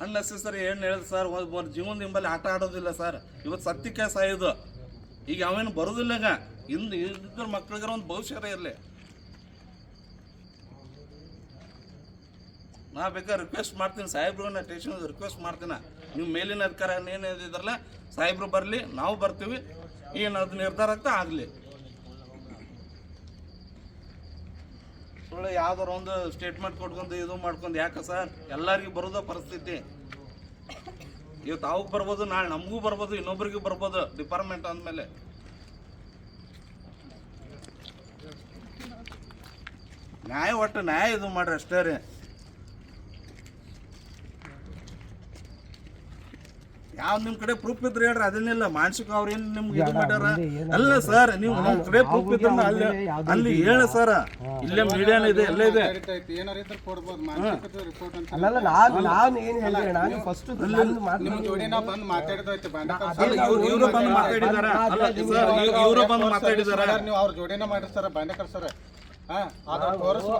Unnecessary ಏನು ಹೇಳಿದ್ರು sir ಒಂದು ಜೀವನ ನಿಂಬಲ್ಲಿ ಆಟ ಆಡೋದಿಲ್ಲ ಸರ್ ಇವತ್ತು ಸತ್ಯಕ್ಕೆ ಸಾಯೋದು ಈಗ ಅವೇನು ಬರೋದಿಲ್ಲ ಇಂದು ಇದ್ರ ಮಕ್ಳಿಗೆ ಒಂದು ಭವಿಷ್ಯರೇ ಇರಲಿ. ನಾ ಬೇಕಾದ್ರೆ ರಿಕ್ವೆಸ್ಟ್ ಮಾಡ್ತೀನಿ, ಸಾಹೇಬ್ರು ನಾ ಟೇಷನ್ ರಿಕ್ವೆಸ್ಟ್ ಮಾಡ್ತೀನಿ. ನೀವು ಮೇಲಿನ ಅಧಿಕಾರ ಏನೇನಿದ್ರಲ್ಲ ಸಾಹೇಬ್ರು ಬರಲಿ, ನಾವು ಬರ್ತೀವಿ. ಏನು ಅದು ನಿರ್ಧಾರ ಆಗ್ತಾ ಆಗಲಿ. ಸುಳ್ಳು ಯಾವ್ದಾರ ಒಂದು ಸ್ಟೇಟ್ಮೆಂಟ್ ಕೊಟ್ಕೊಂಡು ಇದು ಮಾಡ್ಕೊಂಡು ಯಾಕೆ ಸರ್? ಎಲ್ಲರಿಗೂ ಬರೋದ ಪರಿಸ್ಥಿತಿ. ಇವತ್ತು ಅವ್ಗೆ ಬರ್ಬೋದು, ನಾಳೆ ನಮಗೂ ಬರ್ಬೋದು, ಇನ್ನೊಬ್ರಿಗೂ ಬರ್ಬೋದು ಡಿಪಾರ್ಟ್ಮೆಂಟ್ ಅಂದಮೇಲೆ. ನ್ಯಾಯ ಒಟ್ಟು ನ್ಯಾಯ ಇದು ಮಾಡ್ರಿ ಅಷ್ಟೇ ರೀ. ಯಾವ ನಿಮ್ ಕಡೆ ಪ್ರೂಫ್ ಇದ್ರೆ ಹೇಳ್ರಿ ಅದನ್ನೆಲ್ಲ ಮಾನಸಿಕ ಅವ್ರ ಏನ್ ನಿಮ್ಗೆ ಇದು ಮಾಡ್ಯಾರ ಅಲ್ಲ ಸರ್ ನೀವು ನಮ್ ಕಡೆ ಪ್ರೂಫ್ ಇದ್ರ ಅಲ್ಲಿ ಅಲ್ಲಿ ಹೇಳ ಸರ್ ಇಲ್ಲೇ ಮೀಡಿಯಾನ ಇದೆ ಎಲ್ಲ ಇದೆ ಇವರು ಇದ್ರೆ ಕೊಡ್ಬೋದು ಮಾನಸಿಕ ರಿಪೋರ್ಟ್ ಅಂತ ಅಲ್ಲಲ್ಲ ನಾನು ನಾನು ಏನು ಹೇಳಿದೆ ನಾನು ಫಸ್ಟ್ ನಿಮ್ಮ ಜೋಡಿ ನಾವು ಬಂದು ಮಾತಾಡಿದೈತೆ ಇವ್ರು ಮಾತಾಡಿದಾರ ಅಲ್ಲ ಸರ್ ಇವರು ಬಂದು ಮಾತಾಡಿದಾರ ನೀವು ಅವ್ರ ಜೋಡಿನ ಮಾಡಿರ್ತಾರ ಬಂಡಕರ್ ಸರ್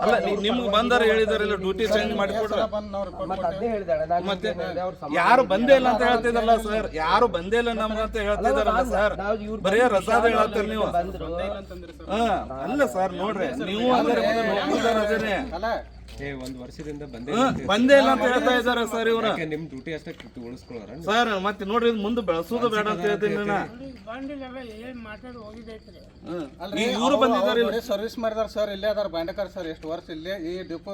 ಅಲ್ಲ ನಿಮ್ಗೆ ಬಂದಾರ ಹೇಳಿದಾರಲ್ಲ ಡ್ಯೂಟಿ ಚೇಂಜ್ ಮಾಡಿಕೊಡ್ರ ಮತ್ತೆ ಯಾರು ಬಂದೇ ಇಲ್ಲ ಅಂತ ಹೇಳ್ತಿದಲ್ಲ ಸರ್ ಯಾರು ಬಂದೇ ಇಲ್ಲ ನಮ್ಗಂತ ಹೇಳ್ತಿದಾರಲ್ಲ ಸರ್ ಬರೀ ರಸಾದ ಹೇಳತ್ತೀರಿ ನೀವು. ಅಲ್ಲ ಸರ್ ನೋಡ್ರಿ ನೀವು ಅಂದ್ರೆ ನೋಡ್ತಿದ್ದಾರೆ ಅದೇನೆ ಅಲ್ಲ ಏ ಒಂದ್ ವರ್ಷದಿಂದ ಬಂದೇ ಹಾ, ಬಂದೇ ಇಲ್ಲ ಅಂತ ಹೇಳ್ತಾ ಇದ್ದಾರೆ ಸರ್ ಇವ್ರ. ನಿಮ್ಮ ನಿಮ್ ಡ್ಯೂಟಿ ಅಷ್ಟೇ ಉಳಿಸ್ಕೊಳ್ಳಾರ? ಸರ್ ಮತ್ತೆ ನೋಡ್ರಿ ಇದ್ ಮುಂದೆ ಬೆಳೆಸೋದು ಬೇಡ ಅಂತ ಹೇಳ್ತೀನಿ ಇವ್ರು ಬಂದಿದ್ದಾರೆ ಇಲ್ಲಿ. ಸರ್ವಿಸ್ ಮಾಡಿದಾರ ಸರ್ ಇಲ್ಲೇ ಅದಾರ ಬಂಡಕರ್ ಸರ್ ಎಷ್ಟು ವರ್ಷ ಇಲ್ಲೇ ಈ ಡಿಪೋ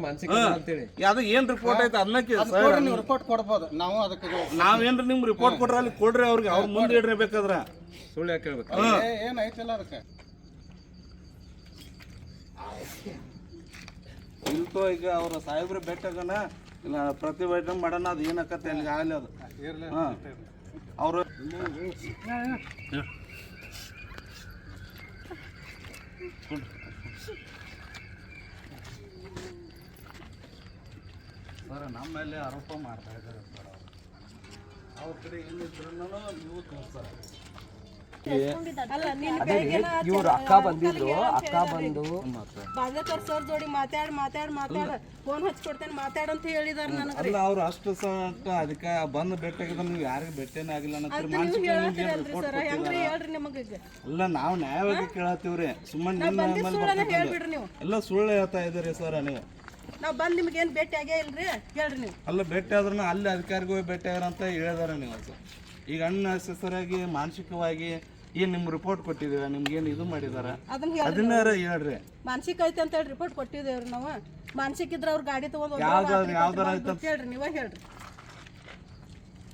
ಮಾನಸಿಕ ಅಂತೇಳಿ. ಯಾವ್ದು ಏನ್ ರಿಪೋರ್ಟ್ ಐತೆ ಅದನ್ನಕ್ಕೆ ಸರ್. ನೀವು ರಿಪೋರ್ಟ್ ಕೊಡ್ಬೋದು. ನಾವು ಅದಕ್ಕೆ ನಾವೇನ್ರಿ ನಿಮ್ ರಿಪೋರ್ಟ್ ಕೊಡ್ರ ಅಲ್ಲಿ ಕೊಡ್ರಿ ಅವ್ರಿಗೆ ಅವ್ರ ಮುಂದೆ ಇಡ್ರಿ ಬೇಕಾದ್ರ. ಸುಳ್ಳು ಯಾಕೆ ಹೇಳ್ಬೇಕು? ಏ- ಏನ್ ಐತಿಲ್ಲ ಅದಕ್ಕೆ. ಇಲ್ಕೋ ಈಗ ಅವ್ರ ಸಾಹೇಬ್ರ ಬೆಟ್ಟಗನ ಇಲ್ಲ ಪ್ರತಿಭಟನೆ ಮಾಡೋಣ ಅದು ಏನಕ್ಕತ್ತೆ ಅಲ್ಲಿ ಆಗಲಿ ಅದು. ಹಾಂ. ಅವರು ಸರ್ ನಮ್ಮ ಮೇಲೆ ಆರೋಪ ಮಾಡ್ತಾ ಇದ್ದಾರೆ ಸರ್ ಅವರು. ಕಡೆ ಏನಿದ್ರು ನೀವು ತೋರಿಸ್ತಾರೆ ಇವ್ರು ಅಕ್ಕ ಬಂದಿದ್ರು ಅಕ್ಕ ಬಂದು ಬಾಂಧಕರ್ ಸರ್ ಜೋಡಿ ಮಾತಾಡ್ ಮಾತಾಡ್ ಮಾತಾಡ್ ಫೋನ್ ಹಚ್ಕೊಡ್ತೇನೆ ಮಾತಾಡ ಅಂತ ಹೇಳಿದಾರ ನನಗೆ ಅಲ್ಲ ಅವ್ರು ಅಷ್ಟು ಸಹ ಅದಕ್ಕೆ ಬಂದು ಭೇಟಿಯಾಗಿದ್ರೆ ನೀವು ಯಾರಿಗೆ ಭೇಟಿನೇ ಆಗಿಲ್ಲ ಸರ್ ಹೆಂಗ್ರಿ ಹೇಳ್ರಿ ನಿಮಗೆ ಅಲ್ಲ ನಾವು ನ್ಯಾಯವಾಗಿ ಕೇಳತ್ತೀವ್ರಿ. ಸುಮ್ಮನೆ ನಿಮ್ಮ ಹೇಳ್ಬಿಡ್ರಿ ನೀವು. ಎಲ್ಲ ಸುಳ್ಳು ಹೇಳ್ತಾ ಇದ್ದೀರಿ ಸರ್ ನೀವು. ನಾವು ಬಂದು ನಿಮ್ಗೆ ಏನು ಭೇಟಿ ಆಗೇ ಇಲ್ರಿ? ಹೇಳ್ರಿ ನೀವು. ಅಲ್ಲ ಭೇಟಿ ಆದ್ರೂ ಅಲ್ಲಿ ಅಧಿಕಾರಿಗೂ ಭೇಟಿ ಆಗ್ಯಾರ ಅಂತ ಹೇಳಿದಾರೆ ನೀವು ಈಗ ಅಣ್ಣ ಸರಿಯಾಗಿ ಮಾನಸಿಕವಾಗಿ ಏನು ನಿಮ್ಮ ರಿಪೋರ್ಟ್ ಕೊಟ್ಟಿದ್ದೀರಾ? ನಿಮ್ಗೇನು ಇದು ಮಾಡಿದಾರ? ಅದನ್ನ ಹೇಳ್ರಿ ಅದನ್ನಾರ ಹೇಳ್ರಿ. ಮಾನಸಿಕ ಐತೆ ಅಂತ ಹೇಳಿ ರಿಪೋರ್ಟ್ ಕೊಟ್ಟಿದ್ದೇವ್ರಿ ನಾವು. ಮಾನಸಿಕ ಇದ್ರ ಅವ್ರ ಗಾಡಿ ತಗೊಂಡ್ರಿ ಯಾವ್ದಾದ್ರು ಯಾವ್ದಾರ ಆಯ್ತು ಹೇಳ್ರಿ ನೀವ ಹೇಳ್ರಿ.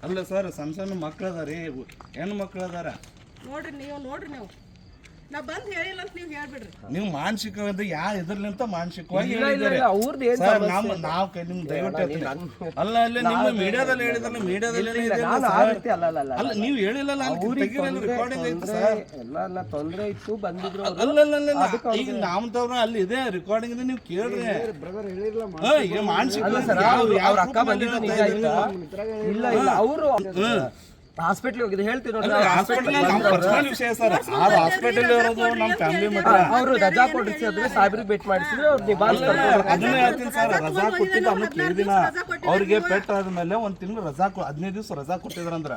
ಅಲ್ಲ ಸರ್ ಸಣ್ಣ ಸಣ್ಣ ಮಕ್ಳು ಅದಾರಿ ಹೆಣ್ಣು ಮಕ್ಳು ಅದಾರ ನೋಡ್ರಿ ನೀವು ನೋಡ್ರಿ ನೀವು. ನಾ ಬಂದ್ ಹೇಳಿಲ್ಲ ಅಂತ ನೀವು ಹೇಳ್ಬಿಡ್ರಿ. ನೀವು ಯಾ ಇದ್ರಲಿಂತ ಮಾನಸಿಕವಾಗಿ ಇಲ್ಲ, ಇಲ್ಲ, ಹೇಳಿದ್ದೀರಿ. ಇಲ್ಲ, ಅವ್ರ್ದ್ ಏನ್ ಸರ್ ನಮ್ಮ ನಾವು ಕೈ ನಿಮ್ ದಯವಿಟ್ಟು ಹೇಳ್ತೀನಿ. ಅಲ್ಲ ಅಲ್ಲ ನಿಮ್ಮ ಮೀಡಿಯಾದಲ್ಲಿ ಹೇಳಿದ್ರೆ ಮೀಡಿಯಾದಲ್ಲಿ ನಾನು ಆ ರೀತಿ ಅಲ್ಲ ಅಲ್ಲ ಅಲ್ಲ ಅಲ್ಲ ನೀವು ಹೇಳಿಲ್ಲಲ್ಲ ಅಲ್ಲಿ ರೆಕಾರ್ಡಿಂಗ್ ಐತೆ ಸರ್. ಎಲ್ಲ ಎಲ್ಲ ತೊಂದ್ರೆ ಇತ್ತು ಬಂದಿದ್ರು ಅವ್ರು. ಅಲ್ಲ ಅಲ್ಲ ಅಲ್ಲ ಈಗ ನಾಮದವ್ರ ಅಲ್ಲಿ ಇದೆ ರೆಕಾರ್ಡಿಂಗ್ ನೀವು ಕೇಳ್ರಿ. ಹಾ, ಈಗ ಮಾನಸಿಕ ಅಲ್ಲ ಸರ್ ಯಾವ- ಅವ್ರು- ಅವ್ರ ಅಕ್ಕ group ಬಂದಿದ್ದು ನಿಜ ಆಯ್ತಾ? ಇಲ್ಲ ಇಲ್ಲ ಅವರು ಹಾಸ್ಪಿಟ್ಲ್ ಹೋಗಿದ್ದು ಹೇಳ್ತೀನಿ ನೋಡಿ ಪರ್ಸನಲ್ ವಿಷಯ ಸರ್ ಆ ಹಾಸ್ಪಿಟಲ್ ಇರೋದು ನಮ್ಮ ಫ್ಯಾಮಿಲಿ ಮಟ್ಟ ಅವರು ರಜಾ ಕೊಡಿಸಿದ್ರೆ ಸಾಹೇಬ್ರಿಗೆ ಭೇಟಿ ಮಾಡಿಸಿದ್ರೆ ಅವ್ರು ನಿಭಾಯಿಸ್ತಾರೆ ಅದನ್ನ ಹೇಳ್ತೀನಿ ಸರ್ ರಜಾ ಕೊಟ್ಟಿದ್ದು ಅದನ್ನ ಕೇಳಿದಿನ ಅವ್ರಿಗೆ ಪೆಟ್ ಆದ್ಮೇಲೆ ಒಂದ್ ತಿಂಗಳು ರಜಾ ಹದಿನೈದು ದಿವಸ ರಜಾ ಕೊಟ್ಟಿದ್ರಂದ್ರ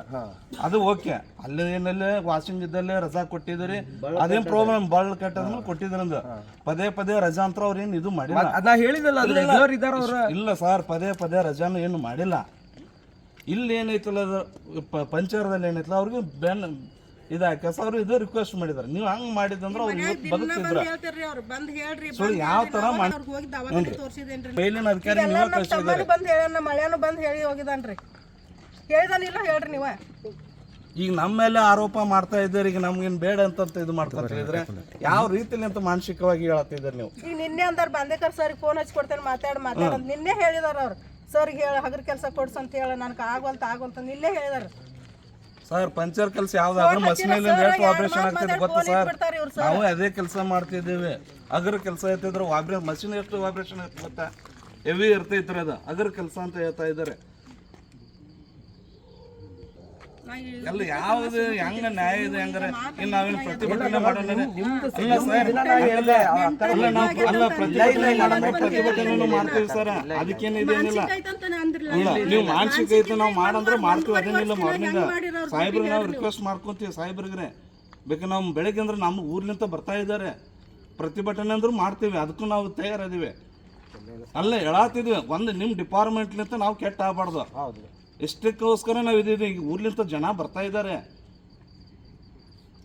ಅದು ಓಕೆ ಅಲ್ಲಿ ಏನಲ್ಲೇ ವಾಷಿಂಗ್ ಇದ್ದಲ್ಲೇ ರಜಾ ಕೊಟ್ಟಿದ್ರಿ ಅದೇನ್ ಪ್ರಾಬ್ಲಮ್ ಬಾಳ್ ಕಟ್ಟದ್ಮೇಲೆ ಕೊಟ್ಟಿದ್ರಂದ ಪದೇ ಪದೇ ರಜಾ ಅಂತ ಅವ್ರ ಏನ್ ಇದು ಮಾಡಿಲ್ಲ ಹೇಳಿದಲ್ಲ ಅದು ಅವ್ರ ಇಲ್ಲ ಸರ್ ಪದೇ ಪದೇ ರಜಾನು ಏನು ಮಾಡಿಲ್ಲ ಇಲ್ಲಿ ಏನೈತಲ್ಲ ಅದು ಪ- ಪಂಚರದಲ್ಲಿ ಏನೈತಲ್ಲ ಅವ್ರಿಗೆ ಬೆನ್ ಇದಾಕ ಅವ್ರು ಇದು ರಿಕ್ವೆಸ್ಟ್ ಮಾಡಿದಾರೆ ನೀವು ಹಂಗ್ ಮಾಡಿದಂದ್ರೆ ಅವ್ರು ಇವತ್ತು ಬದುಕ್ತಿದ್ರ. ಸೊ ಯಾವ ತರ ಮಾಡಿ ಮೇಲಿನ ಅಧಿಕಾರಿ ನೀವೇ ಕಳ್ಸಿದ್ದಾರೆ ಬಂದ್ ಬಂದು ಮಳ್ಯಾನು ಬಂದ್ ಹೇಳಿ ಹೋಗಿದಾನ್ರಿ ಹೇಳಿದಾನಿಲ್ಲ ಹೇಳ್ರಿ ನೀವ. ಈಗ ನಮ್ಮ ಮೇಲೆ ಆರೋಪ ಮಾಡ್ತಾ ಇದ್ದೀರಿ ಈಗ ನಮ್ಗೇನ್ ಬೇಡ ಅಂತ ಇದು ಮಾಡ್ತಾ ಇದ್ರೆ ಯಾವ ರೀತಿಲಿ ಅಂತ ಮಾನಸಿಕವಾಗಿ ಹೇಳತ್ತಿದ್ದಾರೆ ನೀವು? ಈಗ ನಿನ್ನೆ ಅಂದಾರ ಬಂದೇಕರ್ ಸರ್ ಫೋನ್ ಹಚ್ಚಿ ಕೊಡ್ತೇನೆ ಮಾತಾಡ್ ಮಾತಾಡ ನಿನ್ನೆ ಹೇಳಿದಾರ ಅವ್ರು. ಸರ್ಗೆ ಹೇಳ ಹಗರ್ ಕೆಲಸ ಕೊಡ್ಸ ಅಂತ ಹೇಳ ನನಗೆ ಆಗೋಲ್ತ ಆಗೋಲ್ತ ಇಲ್ಲೇ ಹೇಳಿದಾರ. ಸರ್ ಪಂಚರ್ ಕೆಲಸ ಯಾವ್ದಾದ್ರು ಮಸಿನಲ್ಲಿ ಆಪರೇಷನ್ ಆಗ್ತದೆ ಗೊತ್ತಾ ಸರ್? ನಾವು ಅದೇ ಕೆಲಸ ಮಾಡ್ತಿದ್ದೀವಿ. ಅಗರ್ ಕೆಲಸ ಐತಿದ್ರೆ ವಾಬ್ರೆ ಮಷಿನ್ ಎಷ್ಟು ಆಪರೇಷನ್ ಇರ್ತದೆ ಗೊತ್ತಾ? ಹೆವಿ ಇರ್ತೈತ್ರಿ ಅದು ಅಗರ್ ಕೆಲಸ ಅಂತ ಹೇಳ್ತಾ ಇದ್ದಾರೆ. ಎಲ್ಲ ಯಾವ್ದು ಹೆಂಗ ನ್ಯಾಯ ಇದೆ ಅಂದ್ರೆ ಇನ್ನು ನಾವೇನು ಪ್ರತಿಭಟನೆ ಮಾಡೋಣ ಅಲ್ಲ ಸರ್. ಅಲ್ಲ ನಾವು ಅಲ್ಲ ಪ್ರತಿಭಟನೆ ಪ್ರತಿಭಟನೆ ಮಾಡ್ತೀವಿ ಸರ್. ಅದಕ್ಕೇನು ಇದೇನಿಲ್ಲ ಮಾನಸಿಕ ಐತಂತಾನೆ ಅಂದ್ರಲ್ಲ. ಇಲ್ಲ ನೀವು ಮಾನಸಿಕ ಐತೆ ನಾವು ಮಾಡಂದ್ರೆ ಮಾಡ್ತೀವಿ. ಅದೇನಿಲ್ಲ ಮಾರ್ನಿಂಗ್ ಸಾಹೇಬ್ರಿಗೆ ನಾವು ರಿಕ್ವೆಸ್ಟ್ ಮಾಡ್ಕೊಂತೀವಿ ಸಾಹೇಬ್ರಿಗೆ. ಬೇಕಾದ್ರೆ ನಾವು ಬೆಳಗ್ಗೆ ಅಂದ್ರೆ ನಮ್ಮ ಊರ್ಲಿಂತ ಬರ್ತಾ ಇದ್ದಾರೆ. ಪ್ರತಿಭಟನೆ ಅಂದ್ರೂ ಮಾಡ್ತೀವಿ. ಅದಕ್ಕೂ ನಾವು ತಯಾರದೀವಿ ಅಲ್ಲ ಹೇಳಾತಿದ್ವಿ. ಒಂದು ನಿಮ್ಮ ಡಿಪಾರ್ಟ್ಮೆಂಟ್ಲಿಂತ ನಾವು ಕೆಟ್ಟ ಆಗ್ಬಾರ್ದು. ಹೌದು. ಇಷ್ಟಕ್ಕೋಸ್ಕರ ನಾವು ಇದ್ದೀವಿ? ಈಗ ಊರ್ಲಿಂತ ಜನ ಬರ್ತಾ ಇದ್ದಾರೆ.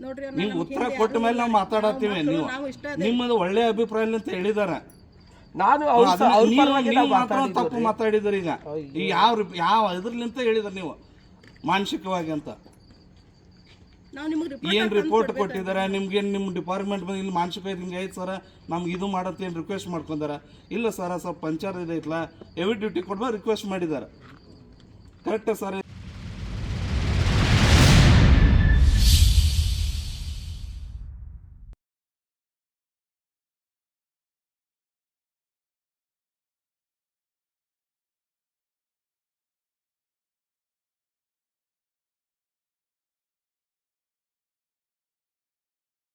ನೋಡ್ರಿ ನೀವು ಉತ್ತರ ಕೊಟ್ಟ ಮೇಲೆ ನಾವು ಮಾತಾಡತ್ತೀವಿ ನೀವು ನಿಮ್ಮದು ಒಳ್ಳೆ ಅಭಿಪ್ರಾಯ ಅಂತ ಹೇಳಿದ್ದಾರೆ. ನಾನು ತಪ್ಪು ಮಾತಾಡಿದ್ರಿ ಈಗ. ಈ ಯಾವ ಯಾವ ಇದ್ರಲಿಂತ ಹೇಳಿದ್ರಿ ನೀವು? ಮಾನಸಿಕವಾಗಿ ಅಂತ. ನಾವು ನಿಮ್ಗೆ ಏನ್ ರಿಪೋರ್ಟ್ ಕೊಟ್ಟಿದ್ದಾರೆ? ನಿಮ್ಗೆ ನಿಮ್ಮ ಡಿಪಾರ್ಟ್ಮೆಂಟ್ ಬಂದು ಇಲ್ಲಿ ಮಾನಸಿಕ ಹಿಂಗೆ ಐತೆ ಸರ್? ನಮ್ಗೆ ಇದು ಮಾಡತ್ತೆ ಏನು ರಿಕ್ವೆಸ್ಟ್ ಮಾಡ್ಕೊಂಡಾರ? ಇಲ್ಲ ಸರ ಸ್ವಲ್ಪ ಪಂಚಾಯತ್ ಇದೈತಲ್ಲ ಎವಿ ಡ್ಯೂಟಿ ಕೊಡ್ಬೇಕು ರಿಕ್ವೆಸ್ಟ್ ಮಾಡಿದ್ದಾರೆ. Correct sir